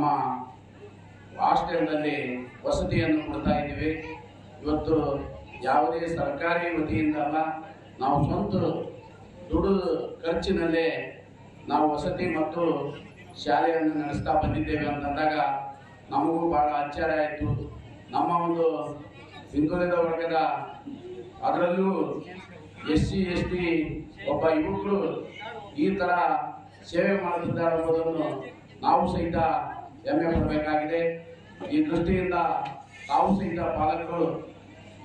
ನಮ್ಮ ಹಾಸ್ಟೆಲ್ನಲ್ಲಿ ವಸತಿಯನ್ನು ಕೊಡ್ತಾ ಇದ್ದೀವಿ. ಇವತ್ತು ಯಾವುದೇ ಸರ್ಕಾರಿ ವತಿಯಿಂದ ಅಲ್ಲ, ನಾವು ಸ್ವಂತ ದುಡು ಖರ್ಚಿನಲ್ಲೇ ನಾವು ವಸತಿ ಮತ್ತು ಶಾಲೆಯನ್ನು ನಡೆಸ್ತಾ ಬಂದಿದ್ದೇವೆ ಅಂತಂದಾಗ ನಮಗೂ ಭಾಳ ಆಶ್ಚರ್ಯ ಆಯಿತು. ನಮ್ಮ ಒಂದು ಹಿಂದುಳಿದ ವರ್ಗದ ಅದರಲ್ಲೂ ಎಸ್ ಸಿ ಎಸ್ ಟಿ ಒಬ್ಬ ಯುವಕರು ಈ ಥರ ಸೇವೆ ಮಾಡುತ್ತಿದ್ದಾರೆ ಎಂಬುದನ್ನು ನಾವು ಸಹಿತ ಹೆಮ್ಮೆ ಪಡಬೇಕಾಗಿದೆ ಈ ದೃಷ್ಟಿಯಿಂದ ತಾವು ಸಹಿತ ಪಾಲಕರು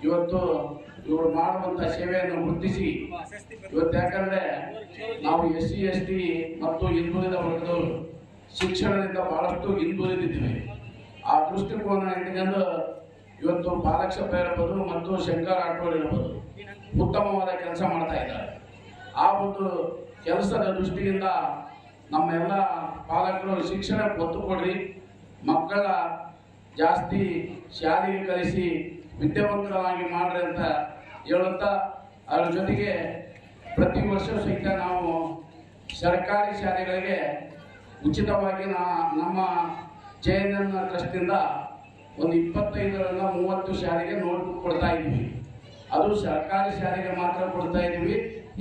ಇವತ್ತು ಇವರು ಮಾಡುವಂಥ ಸೇವೆಯನ್ನು ಗುರುತಿಸಿ, ಇವತ್ತು ಯಾಕಂದ್ರೆ ನಾವು ಎಸ್ ಸಿ, ಎಸ್ ಟಿ ಮತ್ತು ಹಿಂದುಳಿದ ವರ್ಗದವರು ಶಿಕ್ಷಣದಿಂದ ಬಹಳಷ್ಟು ಹಿಂದುಳಿದಿದ್ದೀವಿ. ಆ ದೃಷ್ಟಿಕೋನ ಇಟ್ಕೊಂಡು ಇವತ್ತು ಪಾಲಕ್ಷಪ್ಪ ಇರಬಹುದು ಮತ್ತು ಶಂಕರ್ ರಾಠೋಡ್ ಇರಬಹುದು ಉತ್ತಮವಾದ ಕೆಲಸ ಮಾಡ್ತಾ ಇದ್ದಾರೆ. ಆ ಒಂದು ಕೆಲಸದ ದೃಷ್ಟಿಯಿಂದ ನಮ್ಮ ಎಲ್ಲ ಪಾಲಕರು ಶಿಕ್ಷಣ ಒತ್ತು ಕೊಡ್ರಿ. ಮಕ್ಕಳ ಜಾಸ್ತಿ ಶಾಲೆಗೆ ಕಲಿಸಿ ವಿದ್ಯಾವಂತರವಾಗಿ ಮಾಡ್ರಿ ಅಂತ ಹೇಳುತ್ತಾ, ಅದ್ರ ಜೊತೆಗೆ ಪ್ರತಿ ವರ್ಷ ಸಹಿತ ನಾವು ಸರ್ಕಾರಿ ಶಾಲೆಗಳಿಗೆ ಉಚಿತವಾಗಿ ನಮ್ಮ ಜೆ ಎನ್ ಎನ್ ಟ್ರಸ್ಟಿಂದ ಒಂದು ಇಪ್ಪತ್ತೈದರಿಂದ ಮೂವತ್ತು ಶಾಲೆಗೆ ನೋಟ್ಬುಕ್ ಕೊಡ್ತಾ ಇದ್ದೀವಿ. ಅದು ಸರ್ಕಾರಿ ಶಾಲೆಗೆ ಮಾತ್ರ ಕೊಡ್ತಾ ಇದ್ದೀವಿ,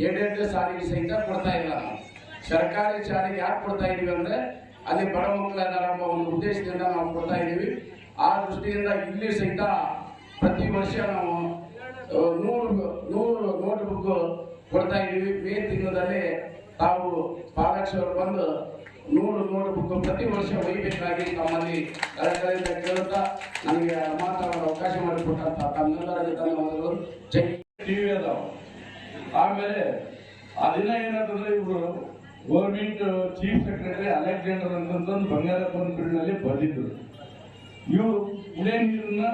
ಎರಡೆರಡು ಶಾಲೆಗೆ ಸಹಿತ ಕೊಡ್ತಾ ಇಲ್ಲ ಸರ್ಕಾರಿ ಶಾಲೆಗೆ ಯಾಕೆ ಕೊಡ್ತಾ ಇದೀವಿ ಅಂದ್ರೆ ಅಲ್ಲಿ ಬಡ ಮಕ್ಕಳ ಒಂದು ಉದ್ದೇಶದಿಂದ ನಾವು ಕೊಡ್ತಾ ಇದ್ದೀವಿ ಆ ದೃಷ್ಟಿಯಿಂದ ಇಲ್ಲಿ ಸಹಿತ ಪ್ರತಿ ವರ್ಷ ನಾವು ನೂರು ನೂರು ನೋಟ್ ಬುಕ್ ಕೊಡ್ತಾ ಇದೀವಿ. ಮೇ ತಿಂಗಳಲ್ಲಿ ತಾವು ಪಾಲಕ್ಷರು ಬಂದು ನೂರು ನೋಟ್ ಬುಕ್ ಪ್ರತಿ ವರ್ಷ ಒಯ್ಯಬೇಕಾಗಿ ತಮ್ಮಲ್ಲಿ ಕಳೆದ ಕೇಳುತ್ತಾ ನನಗೆ ಮಾತಾಡೋ ಅವಕಾಶ ಮಾಡಿಕೊಟ್ಟಂತ ತಮ್ಮೆಲ್ಲರಿಗೆ ಧನ್ಯವಾದಗಳು ಜೈ. ಟಿವಿ ಅದಾವ. ಆಮೇಲೆ ಆ ದಿನ ಏನಂತಂದ್ರೆ ಇವರು ಗೌರ್ಮೆಂಟ್ ಚೀಫ್ ಸೆಕ್ರೆಟರಿ ಅಲೆಕ್ಸಾಂಡರ್ ಅಂತಂದು ಬಂಗಾರಪ್ಪನ ಬೀಡಿನಲ್ಲಿ ಬಂದಿದ್ರು ಇವರು ಉಳೆ ನೀರನ್ನ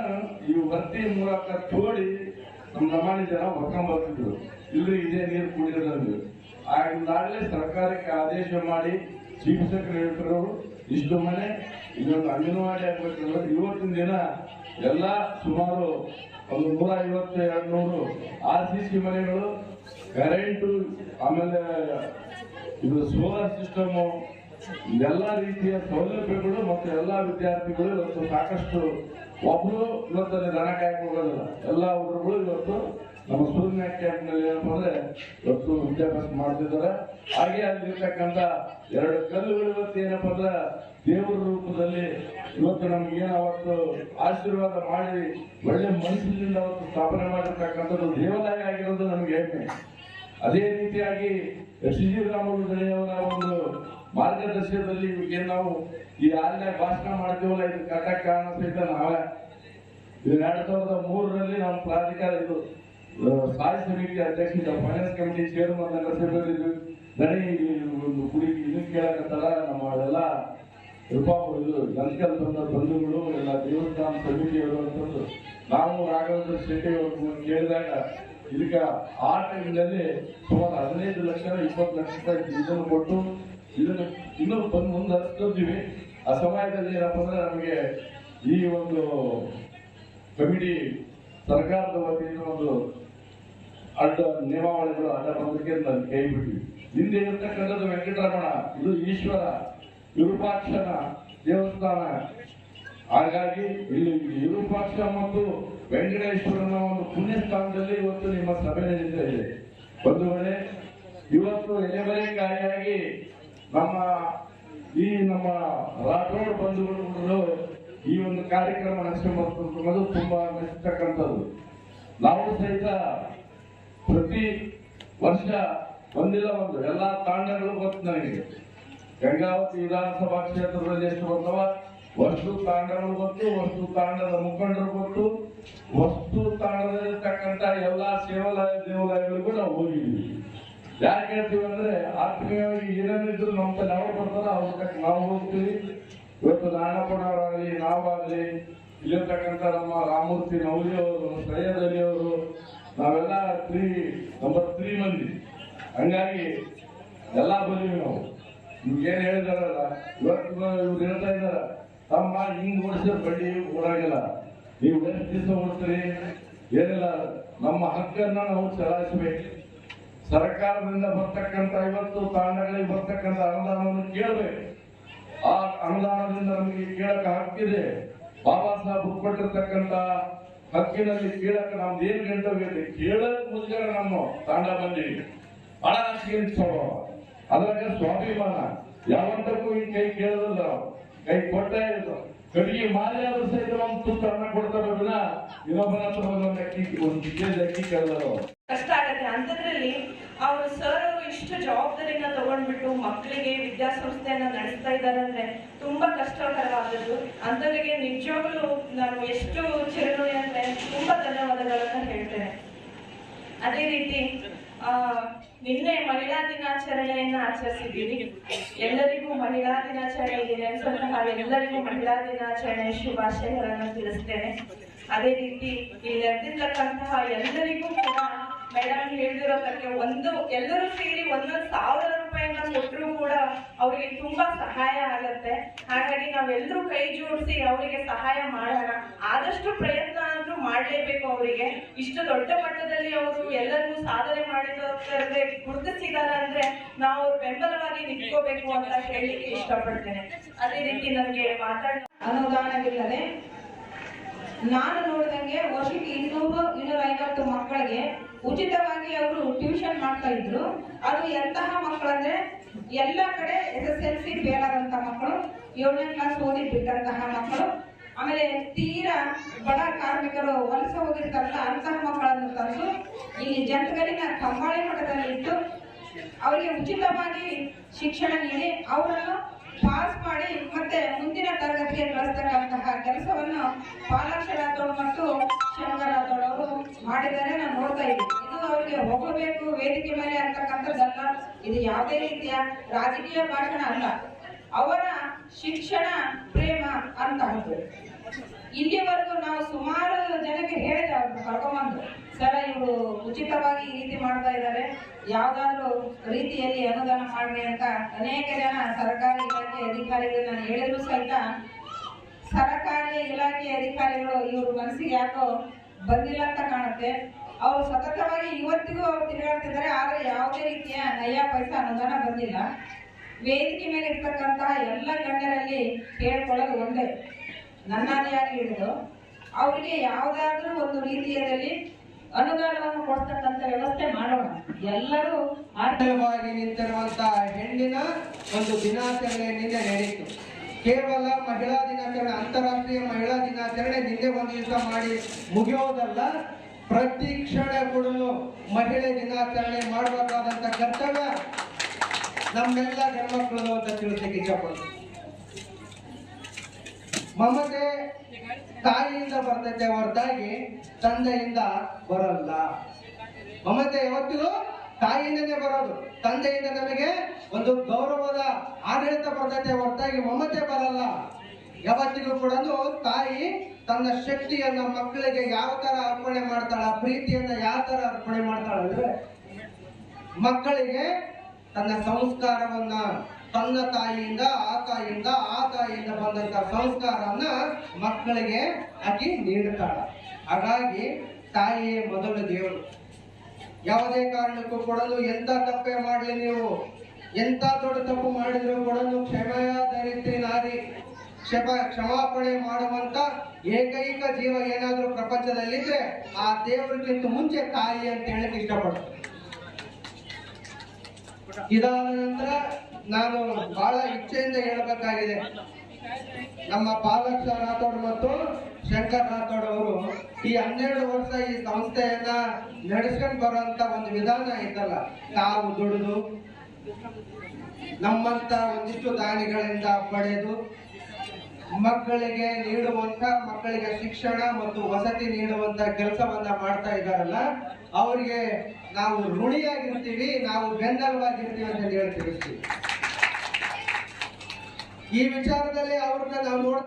ಇವು ವರ್ತಿ ಮೂಲಕ ತೋಡಿ ನಮ್ಮ ಪ್ರಮಾಣಿ ಜನ ಬರ್ತಿದ್ರು ಇಲ್ರಿ, ಇದೇ ನೀರು ಕುಡಿಯೋದಂದ್ರು ಆಗಿಂದಾಗಲೇ ಸರ್ಕಾರಕ್ಕೆ ಆದೇಶ ಮಾಡಿ ಚೀಫ್ ಸೆಕ್ರೆಟರಿ ಅವರು ಇಷ್ಟು ಮನೆ, ಇದೊಂದು ಅಂಗನವಾಡಿ ಆಗ್ಬೇಕಂದ್ರೆ ಇವತ್ತಿನ ದಿನ ಎಲ್ಲ ಸುಮಾರು ಒಂದು ನೂರ ಐವತ್ತು ಎರಡು ನೂರು ಆರ್ ಸಿ ಸಿ ಮನೆಗಳು ಕರೆಂಟು, ಆಮೇಲೆ ಇದು ಸೋಲಾರ್ ಸಿಸ್ಟಮು ಎಲ್ಲ ರೀತಿಯ ಸೌಲಭ್ಯಗಳು ಮತ್ತು ಎಲ್ಲ ವಿದ್ಯಾರ್ಥಿಗಳು ಇವತ್ತು ಸಾಕಷ್ಟು ಒಬ್ರು ಇವತ್ತು ದನ ಹೋಗೋದಿಲ್ಲ. ಎಲ್ಲ ಹುಡುಗರು ಇವತ್ತು ನಮ್ಮ ಸೂರ್ಯ ಕ್ಯಾಂಪ್ನಲ್ಲಿ ಏನಪ್ಪ ಅಂದ್ರೆ ಇವತ್ತು ವಿದ್ಯಾಭ್ಯಾಸ ಮಾಡ್ತಿದ್ದಾರೆ. ಹಾಗೆ ಅಲ್ಲಿರ್ತಕ್ಕಂಥ ಎರಡು ಕಲ್ಲುಗಳು ಇವತ್ತು ಏನಪ್ಪ ಅಂದ್ರೆ ದೇವರ ರೂಪದಲ್ಲಿ ಇವತ್ತು ನಮ್ಗೇನು ಅವತ್ತು ಆಶೀರ್ವಾದ ಮಾಡಿ ಒಳ್ಳೆ ಮನಸ್ಸಿನಿಂದ ಅವತ್ತು ಸ್ಥಾಪನೆ ಮಾಡಿರ್ತಕ್ಕಂಥದ್ದು ದೇವಾಲಯ ಆಗಿರೋದು ನಮ್ಗೆ ಹೆಮ್ಮೆ ಅದೇ ರೀತಿಯಾಗಿ ಸಿ ಜಿ ರಾಮುಲುದಳೆಯವರ ಒಂದು ಮಾರ್ಗದರ್ಶನದಲ್ಲಿ ಇವಕ್ಕೆ ನಾವು ಈ ಆಲ್ಯ ಭಾಷಣ ಮಾಡ್ತೀವಲ್ಲ, ಇದು ಕಟ್ಟಕ್ ಕಾರಣ ಸಹಿತ ನಾವೇ. ಇದು ಎರಡ್ ಸಾವಿರದ ಮೂರರಲ್ಲಿ ನಮ್ಮ ಪ್ರಾಧಿಕಾರ ಇದು ಸ್ಥಾಯಿ ಸಮಿತಿ ಅಧ್ಯಕ್ಷ ಫೈನಾನ್ಸ್ ಕಮಿಟಿ ಚೇರ್ಮನ್ ನಗರಸಭೆಯಲ್ಲಿದ್ದು ದಣಿ ಒಂದು ಕುಡಿ ಇದನ್ನ ಕೇಳಕತ್ತಾರ ನಮ್ಮ ರೂಪಾಪು ಇದು ಲಂಕಲ್ ಬಂದ ಬಂಧುಗಳು, ಎಲ್ಲ ದೇವಸ್ಥಾನ ಸಮಿತಿಯವರು ಅಂತಂದು ನಾವು ರಾಘವೇಂದ್ರ ಶೆಟ್ಟಿ ಅವರು ಕೇಳಿದಾಗ ಇದಕ್ಕ ಆ ಟೈಮ್ನಲ್ಲಿ ಸುಮಾರು ಹದಿನೈದು ಲಕ್ಷ ಇಪ್ಪತ್ತು ಲಕ್ಷ ರೂಪಾಯಿ ಇದನ್ನು ಕೊಟ್ಟು ಇದನ್ನು ಇನ್ನೂ ಬಂದು ಮುಂದೆ ಹಚ್ಕೊತೀವಿ ಆ ಸಮಯದಲ್ಲಿ ಏನಪ್ಪ ಅಂದ್ರೆ ನಮಗೆ ಈ ಒಂದು ಕಮಿಟಿ ಸರ್ಕಾರದ ವತಿಯಿಂದ ಒಂದು ಅಡ್ಡ ನಿಯಮಾವಳಿಗಳು ಅಡ್ಡ ಬಂದಕ್ಕೆ ನಾನು ಕೈ ಬಿಟ್ಟಿವಿ ಹಿಂದೆ ಇರತಕ್ಕಂಥದ್ದು ವೆಂಕಟರಮಣ, ಇದು ಈಶ್ವರ ವಿರೂಪಾಕ್ಷನ ದೇವಸ್ಥಾನ. ಹಾಗಾಗಿ ಇಲ್ಲಿ ವಿರೂಪಾಕ್ಷ ಮತ್ತು ವೆಂಕಟೇಶ್ವರನ ಒಂದು ಪುಣ್ಯ ಸ್ಥಾನದಲ್ಲಿ ಇವತ್ತು ನಿಮ್ಮ ಸಭೆ ನಡೀತಾ ಇದೆ. ಒಂದು ವೇಳೆ ಇವತ್ತು ಎಲೆಬರೆಕಾಯಿಯಾಗಿ ನಮ್ಮ ಈ ನಮ್ಮ ರಾಠೋಡ್ ಬಂಧುಗಳು ಈ ಒಂದು ಕಾರ್ಯಕ್ರಮ ನಡೆಸಿಕೊಂಡು ತುಂಬಾ ಮೆಚ್ಚತಕ್ಕಂಥದ್ದು ನಾವು ಸಹಿತ ಪ್ರತಿ ವರ್ಷ ಒಂದಿಲ್ಲ ಒಂದು ಎಲ್ಲಾ ತಾಂಡಗಳು ಗೊತ್ತು ನನಗೆ. ಗಂಗಾವತಿ ವಿಧಾನಸಭಾ ಕ್ಷೇತ್ರದಲ್ಲಿ ಎಷ್ಟು ಬರ್ತಾವ ವಸ್ತು ತಾಂಡಗಳು ಗೊತ್ತು, ವಸ್ತು ತಾಂಡದ ಮುಖಂಡರು ಗೊತ್ತು. ವಸ್ತು ತಾಂಡದಲ್ಲಿರ್ತಕ್ಕಂಥ ಎಲ್ಲಾ ಸೇವಾಲಯ ದೇವಾಲಯಗಳಿಗೂ ನಾವು ಹೋಗಿದ್ದೀವಿ ಯಾಕೆ ಹೇಳ್ತೀವಿ ಅಂದ್ರೆ ಆತ್ಮೀಯವಾಗಿ ಏನೇನಿದ್ರು ನಮ್ಮ ಯಾವ ಬರ್ತಾರ, ಅವ್ರ ನಾವು ಹೋಗ್ತೀವಿ. ಇವತ್ತು ನಾರಾಯಣಪ್ಪನವರಾಗಲಿ ನಾವಾಗಲಿ, ಇಲ್ಲಿರ್ತಕ್ಕಂಥ ನಮ್ಮ ರಾಮೂರ್ತಿ ನವಲಿ ಅವರು ಸೈಯದ್ ಅಲಿ ಅವರು, ನಾವೆಲ್ಲ ತ್ರೀ ನಂಬರ್ ತ್ರೀ ಮಂದಿ. ಹಂಗಾಗಿ ಎಲ್ಲ ಬಂದಿವಿ ನಾವು. ಏನ್ ಹೇಳಿದಾರಲ್ಲ, ಇವತ್ತು ಇವ್ರು ಹೇಳ್ತಾ ಇದಾರ ತಮ್ಮ ಹಿಂಗ್ ಓಡಿಸಿದ್ರೆ ಬಡ್ಡಿ ಓಡಾಗಿಲ್ಲ. ನೀವು ಎಷ್ಟು ದಿವಸ ಏನಿಲ್ಲ. ನಮ್ಮ ಹಕ್ಕನ್ನ ನಾವು ಚಲಾಯಿಸಬೇಕು. ಸರ್ಕಾರದಿಂದ ಬರ್ತಕ್ಕಂಥ ಇವತ್ತು ತಾಂಡಗಳಿಗೆ ಬರ್ತಕ್ಕಂಥ ಅನುದಾನವನ್ನು ಕೇಳಬೇಕು. ಆ ಅನುದಾನದಿಂದ ನಮಗೆ ಕೇಳಕ ಹಕ್ಕಿದೆ. ಬಾಬಾ ಸಾಹೇಬ್ ಕೊಟ್ಟಿರ್ತಕ್ಕಂಥ ಹಕ್ಕಿನಲ್ಲಿ ಕೇಳಕ್ಕೆ ನಮ್ದು ಏನು ಗಂಟೆ ಕೇಳಕ್ ಮುಜಾರ ನಮ್ಮ ತಾಂಡ ಬಹಳ ನಾಚಿಕೆ ಸ್ವಭಾವ ಅದ್ರಾಗ ಸ್ವಾಭಿಮಾನ. ಯಾವಂತಕ್ಕೂ ಈ ಕೈ ಕೇಳೋದಿಲ್ಲ. ಕೈ ಕೊಡ್ತಾ ಇರೋದು. ಕಟ್ಟಿಗೆ ಮಾಲೆ ಆದ್ರೂ ಸಹಿತ ಒಂದು ತುತ್ತು ಅನ್ನ ಕೊಡ್ತಾರೆ ಹತ್ರ ಒಂದು ಅಕ್ಕಿ ಒಂದು ಕೆಜಿ ಅಕ್ಕಿ ಕೇಳಿದ್ರು ಕಷ್ಟ ಆಗತ್ತೆ. ಅಂತದ್ರಲ್ಲಿ ಅವರು ಸರ್ ಅವರು ಇಷ್ಟು ಜವಾಬ್ದಾರಿನ ತಗೊಂಡ್ಬಿಟ್ಟು ಮಕ್ಕಳಿಗೆ ವಿದ್ಯಾಸಂಸ್ಥೆಯನ್ನ ನಡೆಸ್ತಾ ಇದ್ದಾರೆ ಅಂದ್ರೆ ತುಂಬಾ ಕಷ್ಟಕರವಾದದ್ದು. ಅಂತವರಿಗೆ ನಿಜವಾಗ್ಲೂ ನಾನು ಎಷ್ಟು ಚಿರಋಣಿ ಅಂದ್ರೆ ತುಂಬಾ ಧನ್ಯವಾದಗಳನ್ನ ಹೇಳ್ತೇನೆ. ಅದೇ ರೀತಿ ನಿನ್ನೆ ಮಹಿಳಾ ದಿನಾಚರಣೆಯನ್ನ ಆಚರಿಸಿದ್ದೀವಿ. ಎಲ್ಲರಿಗೂ ಮಹಿಳಾ ದಿನಾಚರಣೆಗೆ ನೆನೆಸಂತಹ ಎಲ್ಲರಿಗೂ ಮಹಿಳಾ ದಿನಾಚರಣೆ ಶುಭಾಶಯಗಳನ್ನು ತಿಳಿಸ್ತೇನೆ. ಅದೇ ರೀತಿ ಇಲ್ಲಿ ನೆರೆದಿರ್ತಕ್ಕಂತಹ ಎಲ್ಲರಿಗೂ ಕೂಡ ಮೇಡಮ್ ಹೇಳಿದಿರೋದಕ್ಕೆ ಒಂದು, ಎಲ್ಲರೂ ಸೇರಿ ಒಂದೊಂದು ಸಾವಿರ ರೂಪಾಯಿನ ಕೊಟ್ಟರು ಕೂಡ ಅವರಿಗೆ ತುಂಬಾ ಸಹಾಯ ಆಗತ್ತೆ. ಹಾಗಾಗಿ ನಾವೆಲ್ಲರೂ ಕೈ ಜೋಡಿಸಿ ಅವರಿಗೆ ಸಹಾಯ ಮಾಡೋಣ. ಆದಷ್ಟು ಪ್ರಯತ್ನ ಅಂದ್ರೂ ಮಾಡಲೇಬೇಕು ಅವರಿಗೆ. ಇಷ್ಟು ದೊಡ್ಡ ಮಟ್ಟದಲ್ಲಿ ಅವರು ಎಲ್ಲರಿಗೂ ಸಾಧನೆ ಮಾಡಿದ್ರೆ ಗುರುತಿಸಿದಾರ ಅಂದ್ರೆ ನಾವು ಅವ್ರ ಬೆಂಬಲವಾಗಿ ನಿಂತ್ಕೋಬೇಕು ಅಂತ ಹೇಳಿ ಇಷ್ಟಪಡ್ತೇನೆ. ಅದೇ ರೀತಿ ನನಗೆ ಮಾತಾಡ ಅನುದಾನವಿಲ್ಲದೆ ನಾನು ನೋಡಿದಂಗೆ ವರ್ಷಕ್ಕೆ ಇನ್ನೂರು ಇನ್ನೂರ ಐವತ್ತು ಮಕ್ಕಳಿಗೆ ಉಚಿತವಾಗಿ ಅವರು ಟ್ಯೂಷನ್ ಮಾಡ್ತಾ ಇದ್ರು. ಅದು ಎಂತಹ ಮಕ್ಕಳಂದ್ರೆ ಎಲ್ಲ ಕಡೆ S S L C fail ಆದಂತ ಮಕ್ಕಳು, ಏಳನೇ ಕ್ಲಾಸ್ ಓದಿ ಬಿಟ್ಟಂತಹ ಮಕ್ಕಳು, ಆಮೇಲೆ ತೀರಾ ಬಡ ಕಾರ್ಮಿಕರು ವಲಸೆ ಹೋಗಿರ್ತಾರಲ್ಲ ಅಂತಹ ಮಕ್ಕಳನ್ನು ತಂದು ಇಲ್ಲಿ ಜನಗಳಿನ ಕಂಬಾಳೆ ಮಠದಲ್ಲಿ ಇಟ್ಟು ಅವರಿಗೆ ಉಚಿತವಾಗಿ ಶಿಕ್ಷಣ ನೀಡಿ ಅವರನ್ನು ಪಾಸ್ ಮಾಡಿ ಮತ್ತೆ ಮುಂದಿನ ತರಗತಿಗೆ ಕಳಿಸ್ತಕ್ಕಂತಹ ಕೆಲಸವನ್ನು ಪಾಲಾಕ್ಷ ರಾಥೋಡ್ ಮತ್ತು ಶಂಕರ್ ಅವರು ಮಾಡಿದ್ದಾರೆ. ನಾನು ನೋಡ್ತಾ ಇದ್ದೀನಿ. ಇದು ಅವರಿಗೆ ಹೋಗಬೇಕು, ವೇದಿಕೆ ಮೇಲೆ ಅಂತಕ್ಕಂಥದ್ದಲ್ಲ ಇದು ಯಾವುದೇ ರೀತಿಯ ರಾಜಕೀಯ ಭಾಷಣ ಅಲ್ಲ. ಅವರ ಶಿಕ್ಷಣ, ಪ್ರೇಮ ಅಂತಹದ್ದು ಇಲ್ಲಿವರೆಗೂ ನಾವು ಸುಮಾರು ಜನಕ್ಕೆ ಹೇಳಿದೆ ಕರ್ಕೊಂಬಂದು. ಸರ, ಇವರು ಉಚಿತವಾಗಿ ಈ ರೀತಿ ಮಾಡ್ತಾ ಇದ್ದಾರೆ. ಯಾವ್ದಾದ್ರು ರೀತಿಯಲ್ಲಿ ಅನುದಾನ ಮಾಡ್ರಿ ಅಂತ ಅನೇಕ ಜನ ಸರ್ಕಾರಿ ಇಲಾಖೆ ಅಧಿಕಾರಿಗಳು ನಾನು ಹೇಳಿದ್ರು ಸಹಿತ. ಸರ್ಕಾರಿ ಇಲಾಖೆ ಅಧಿಕಾರಿಗಳು ಇವ್ರ ಮನಸ್ಸಿಗೆ ಯಾಕೋ ಬಂದಿಲ್ಲ ಅಂತ ಕಾಣುತ್ತೆ. ಅವರು ಸತತವಾಗಿ ಇವತ್ತಿಗೂ ಅವ್ರು ತಿರುಗಾಡ್ತಿದ್ದಾರೆ, ಆದ್ರೆ ಯಾವುದೇ ರೀತಿಯ ನಯ ಪೈಸಾ ಅನುದಾನ ಬಂದಿಲ್ಲ. ವೇದಿಕೆ ಮೇಲೆ ಇರ್ತಕ್ಕಂತಹ ಎಲ್ಲ ಗಣ್ಯರಲ್ಲಿ ಹೇಳ್ಕೊಳ್ಳೋದು ಒಂದೇ. ನನ್ನಾದಿಯಾಗಿ ಹಿಡಿದು ಅವರಿಗೆ ಯಾವುದಾದ್ರೂ ಒಂದು ರೀತಿಯಲ್ಲಿ ಅನುದಾನವನ್ನು ಕೊಡ್ತಕ್ಕಂಥ ವ್ಯವಸ್ಥೆ ಮಾಡೋಣ. ಎಲ್ಲರೂ ಆರ್ಥಿಕವಾಗಿ ನಿಂತಿರುವಂತಹ ಹೆಣ್ಣಿನ ಒಂದು ದಿನಾಚರಣೆ ನಿನ್ನೆ ನಡೆಯಿತು ಕೇವಲ ಮಹಿಳಾ ದಿನಾಚರಣೆ, ಅಂತಾರಾಷ್ಟ್ರೀಯ ಮಹಿಳಾ ದಿನಾಚರಣೆ ನಿನ್ನೆ ಒಂದು ದಿವಸ ಮಾಡಿ ಮುಗಿಯೋದಲ್ಲ, ಪ್ರತಿ ಕ್ಷಣ ಕೂಡ ಮಹಿಳೆ ದಿನಾಚರಣೆ ಮಾಡಬೇಕಾದಂತ ಕರ್ತವ್ಯ. ನಮ್ಮೆಲ್ಲ ಗಂಡ್ಮಕ್ಳದು ಅಂತ ತಿಳಿಸ್ಲಿಕ್ಕೆ ಇಷ್ಟಪಡ್ತೀನಿ. ಮಮತೆ ತಾಯಿಯಿಂದ ಬರ್ತೈತೆ ಹೊರತಾಗಿ ತಂದೆಯಿಂದ ಬರಲ್ಲ. ಮಮತೆ ಯಾವತ್ತಿಗೂ ತಾಯಿಯಿಂದನೇ ಬರೋದು. ತಂದೆಯಿಂದ ನಮಗೆ ಒಂದು ಗೌರವದ ಆಡಳಿತ ಬರ್ತೈತೆ ಹೊರತಾಗಿ ಮಮತೆ ಬರಲ್ಲ. ಯಾವತ್ತಿಗೂ ಕೂಡ ತಾಯಿ ತನ್ನ ಶಕ್ತಿಯನ್ನ ಮಕ್ಕಳಿಗೆ ಯಾವ ತರ ಅರ್ಪಣೆ ಮಾಡ್ತಾಳ ಪ್ರೀತಿಯನ್ನ ಯಾವ ತರ ಅರ್ಪಣೆ ಮಾಡ್ತಾಳ ಅಂದ್ರೆ ಮಕ್ಕಳಿಗೆ ತನ್ನ ಸಂಸ್ಕಾರವನ್ನ ತನ್ನ ತಾಯಿಯಿಂದ, ಆ ತಾಯಿಯಿಂದ ಆ ತಾಯಿಯಿಂದ ಬಂದಂತ ಸಂಸ್ಕಾರವನ್ನ ಮಕ್ಕಳಿಗೆ ಆಕಿ ನೀಡುತ್ತಾಳ. ಹಾಗಾಗಿ ತಾಯಿಯೇ ಮೊದಲು ದೇವರು. ಯಾವುದೇ ಕಾರಣಕ್ಕೂ ಕೊಡಲು ಎಂತ ತಪ್ಪೇ ಮಾಡಲಿ ನೀವು? ಎಂತ ದೊಡ್ಡ ತಪ್ಪು ಮಾಡಿದ್ರು ಕೊಡಲು ಕ್ಷಮೆಯ ಧರಿತ್ರಿ ನಾರಿ. ಕ್ಷಮ, ಕ್ಷಮಾಪಣೆ ಮಾಡುವಂತ ಏಕೈಕ ಜೀವ ಏನಾದರೂ ಪ್ರಪಂಚದಲ್ಲಿದ್ರೆ ಆ ದೇವರಿಗಿಂತ ಮುಂಚೆ ತಾಯಿ ಅಂತ ಹೇಳಕ್ ಇಷ್ಟಪಡ್ತೀನಿ ಇದಾದ ನಾನು ಬಹಳ ಇಚ್ಛೆಯಿಂದ ಹೇಳಬೇಕಾಗಿದೆ. ನಮ್ಮ ಪಾಲಕ್ಷ ರಾಥೋಡ್ ಮತ್ತು ಶಂಕರ್ ರಾಥೋಡ್ ಅವರು ಈ ಹನ್ನೆರಡು ವರ್ಷ ಈ ಸಂಸ್ಥೆಯನ್ನ ನಡೆಸ್ಕೊಂಡು ಬರುವಂತ ಒಂದು ವಿಧಾನ ಐತಲ್ಲ, ತಾವು ದುಡಿದು ನಮ್ಮಂತ ಒಂದಿಷ್ಟು ದಾನಿಗಳಿಂದ ಪಡೆದು ಮಕ್ಕಳಿಗೆ ನೀಡುವಂತ, ಮಕ್ಕಳಿಗೆ ಶಿಕ್ಷಣ ಮತ್ತು ವಸತಿ ನೀಡುವಂತ ಕೆಲಸವನ್ನ ಮಾಡ್ತಾ ಇದ್ದಾರಲ್ಲ, ಅವರಿಗೆ ನಾವು ಋಣಿಯಾಗಿರ್ತೀವಿ ನಾವು ಬೆಂಬಲವಾಗಿರ್ತೀವಿ ಅಂತ ಹೇಳಿ ತಿಳಿಸ್ತೀವಿ. ಈ ವಿಚಾರದಲ್ಲಿ ಅವ್ರನ್ನ ನಾವು ನೋಡ್ತಾ